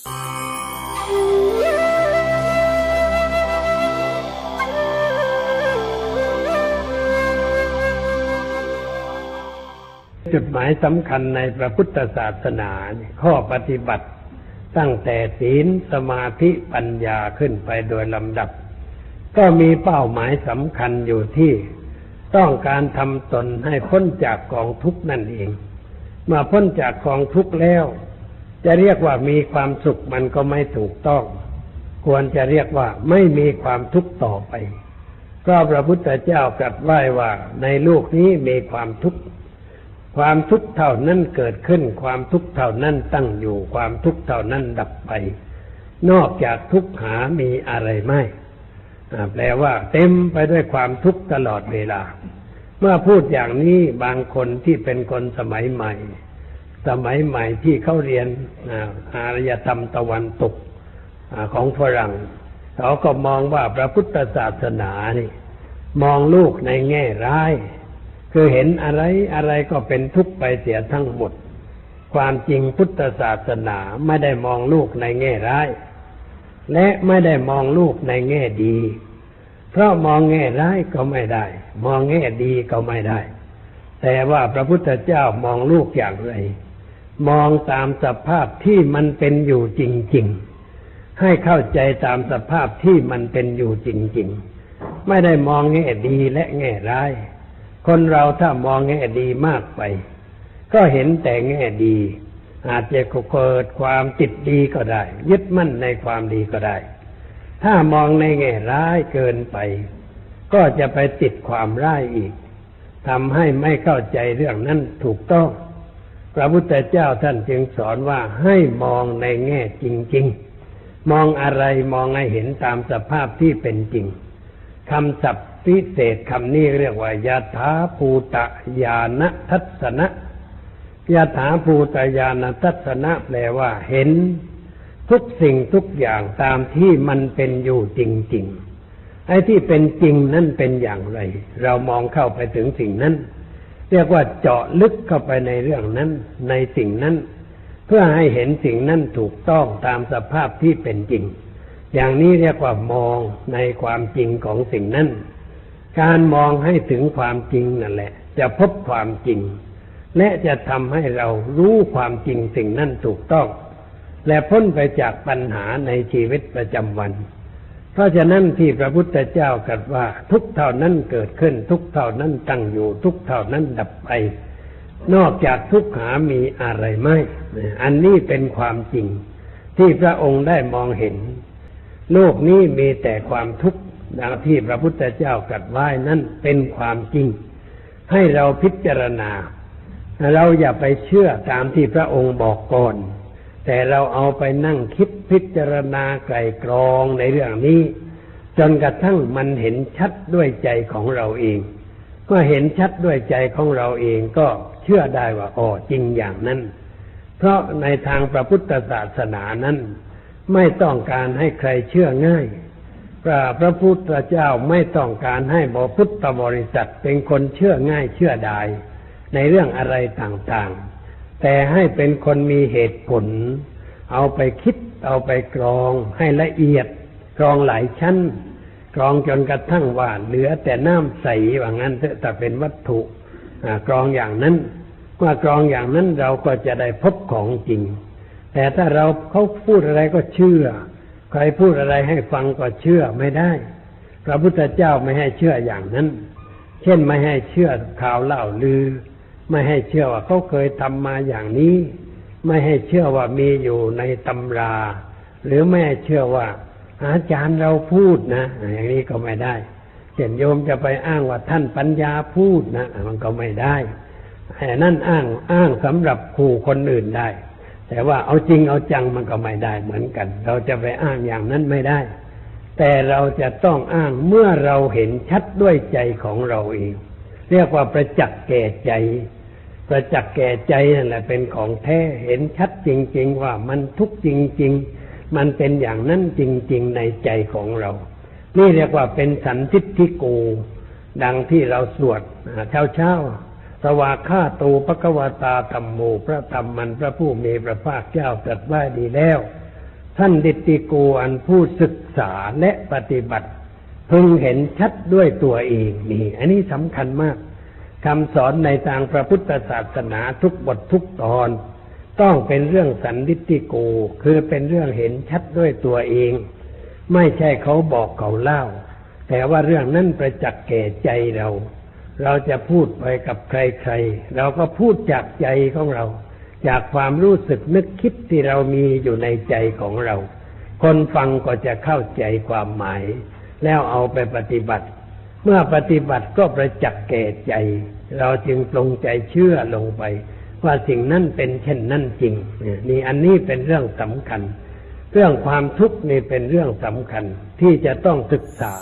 จุดหมายสำคัญในพระพุทธศาสนาข้อปฏิบัติ ตั้งแต่ศีลสมาธิปัญญาขึ้นไปโดยลำดับ ก็มีเป้าหมายสำคัญอยู่ที่ ต้องการทำตนให้พ้นจากกองทุกข์นั่นเองเมื่อพ้นจากกองทุกข์แล้ว จะเรียกว่ามีความสุขมันก็ไม่ถูกต้อง ควรจะเรียกว่าไม่มีความทุกข์ต่อไป ก็พระพุทธเจ้าตรัสไว้ว่าในโลกนี้มีความทุกข์ความทุกข์เท่านั้นเกิดขึ้น ความทุกข์เท่านั้นตั้งอยู่ ความทุกข์เท่านั้นดับไป นอกจากทุกข์หามีอะไรไม่แปลว่าเต็มไปด้วยความทุกข์ตลอดเวลา เมื่อพูดอย่างนี้บางคนที่เป็นคนสมัยใหม่ สมัยใหม่ที่เขาเรียนอารยธรรมตะวันตกอของฝรั่งเขาก็มองว่าพระพุทธศาสนานี่ มองลูกในแง่ร้าย คือเห็นอะไรอะไรก็เป็นทุกข์ไปเสียทั้งหมด ความจริงพุทธศาสนาไม่ได้มองลูกในแง่ร้าย และไม่ได้มองลูกในแง่ดี เพราะมองแง่ร้ายก็ไม่ได้ มองแง่ดีก็ไม่ได้ แต่ว่าพระพุทธเจ้ามองลูกอย่างไร มองตามสภาพที่มันเป็นอยู่จริง ๆ ให้เข้าใจตามสภาพที่มันเป็นอยู่จริง ๆ ไม่ได้มองแง่ดีและแง่ร้าย คนเราถ้ามองแง่ดีมากไป ก็เห็นแต่แง่ดี อาจจะเกิดความติดดีก็ได้ ยึดมั่นในความดีก็ได้ ถ้ามองในแง่ร้ายเกินไป ก็จะไปติดความร้ายอีกทำให้ไม่เข้าใจเรื่องนั้นถูกต้อง พระพุทธเจ้าท่านจึงสอนว่าให้มองในแง่จริง ๆ มองอะไรมองให้เห็นตามสภาพที่เป็นจริงคำศัพท์พิเศษคำนี้เรียกว่ายาถาภูตยานทัศนะยาถาภูตยานทัศนะแปลว่าเห็นทุกสิ่งทุกอย่างตามที่มันเป็นอยู่จริง ๆ ไอ้ที่เป็นจริงนั่นเป็นอย่างไร เรามองเข้าไปถึงสิ่งนั้น เรียกว่าเจาะลึกเข้าไปในเรื่องนั้น ในสิ่งนั้น เพื่อให้เห็นสิ่งนั้นถูกต้องตามสภาพที่เป็นจริง อย่างนี้เรียกว่ามองในความจริงของสิ่งนั้น การมองให้ถึงความจริงนั่นแหละ จะพบความจริง และจะทำให้เรารู้ความจริงสิ่งนั้นถูกต้อง และพ้นไปจากปัญหาในชีวิตประจำวัน เพราะฉะนั้นที่พระพุทธเจ้าตรัสว่า ทุกเท่านั้นเกิดขึ้น ทุกเท่านั้นตั้งอยู่ ทุกเท่านั้นดับไป นอกจากทุกหามีอะไรไม่อันนี้เป็นความจริง ที่พระองค์ได้มองเห็น โลกนี้มีแต่ความทุกข์ดังที่พระพุทธเจ้าตรัสไว้นั้นเป็นความจริง ให้เราพิจารณา เราอย่าไปเชื่อตามที่พระองค์บอกก่อน แต่เราเอาไปนั่งคิดพิจารณาไกลกรองในเรื่องนี้ จนกระทั่งมันเห็นชัดด้วยใจของเราเองเมื่อเห็นชัดด้วยใจของเราเองก็เชื่อได้ว่าอ๋อจริงอย่างนั้น เพราะในทางพระพุทธศาสนานั้น ไม่ต้องการให้ใครเชื่อง่ายพระพระพุทธเจ้าไม่ต้องการให้บพุทธบริษัทเป็นคนเชื่อง่ายเชื่อได้ในเรื่องอะไรต่างๆ แต่ให้เป็นคนมีเหตุผล เอาไปคิด เอาไปกรอง ให้ละเอียด กรองหลายชั้น กรองจนกระทั่งว่าเหลือแต่น้ำใสว่างั้นเถอะแต่เป็นวัตถุกรองอย่างนั้นเมื่อกรองอย่างนั้นเราก็จะได้พบของจริง แต่ถ้าเราเขาพูดอะไรก็เชื่อ ใครพูดอะไรให้ฟังก็เชื่อไม่ได้ พระพุทธเจ้าไม่ให้เชื่ออย่างนั้น เช่นไม่ให้เชื่อข่าวเล่าลือ ไม่ให้เชื่อว่าเขาเคยทำมาอย่างนี้ ไม่ให้เชื่อว่ามีอยู่ในตำรา หรือไม่ให้เชื่อว่า อาจารย์เราพูดนะ อย่างนี้ก็ไม่ได้เช่นโยมจะไปอ้างว่าท่านปัญญาพูดนะ มันก็ไม่ได้แต่นั่นอ้างอ้างสำหรับขู่คนอื่นได้ แต่ว่าเอาจริงเอาจังมันก็ไม่ได้เหมือนกัน เราจะไปอ้างอย่างนั้นไม่ได้ แต่เราจะต้องอ้างเมื่อเราเห็นชัดด้วยใจของเราเอง เรียกว่าประจักษ์แก่ใจ ประจักษ์แก่ใจนั่นแหละเป็นของแท้เห็นชัดจริง ๆ ว่ามันทุกข์จริง ๆ มันเป็นอย่างนั้นจริง ๆ ในใจของเรา นี่เรียกว่าเป็นสันทิฏฐิโก ดังที่เราสวดเช้าเช้าๆสวากขาตูปะกวตาธรรมโมพระธรรมมันพระผู้มีพระภาคเจ้าตรัสไว้ดีแล้ว ท่านดิตติโกอันผู้ศึกษาและปฏิบัติ พึงเห็นชัดด้วยตัวเองนี่ อันนี้สำคัญมาก คำสอนในทางพระพุทธศาสนาทุกบททุกตอน ต้องเป็นเรื่องสันดิติโก คือเป็นเรื่องเห็นชัดด้วยตัวเอง ไม่ใช่เขาบอกเขาเล่า แต่ว่าเรื่องนั้นประจักษ์แก่ใจเรา เราจะพูดไปกับใครๆ เราก็พูดจากใจของเรา จากความรู้สึกนึกคิดที่เรามีอยู่ในใจของเรา คนฟังก็จะเข้าใจความหมาย แล้วเอาไปปฏิบัติ เมื่อปฏิบัติก็ประจักษ์แก่ใจ เราจึงปรงใจเชื่อลงไป ว่าสิ่งนั้นเป็นเช่นนั้นจริงนี่อันนี้เป็นเรื่องสำคัญ เรื่องความทุกข์นี่เป็นเรื่องสำคัญที่จะต้องศึกษา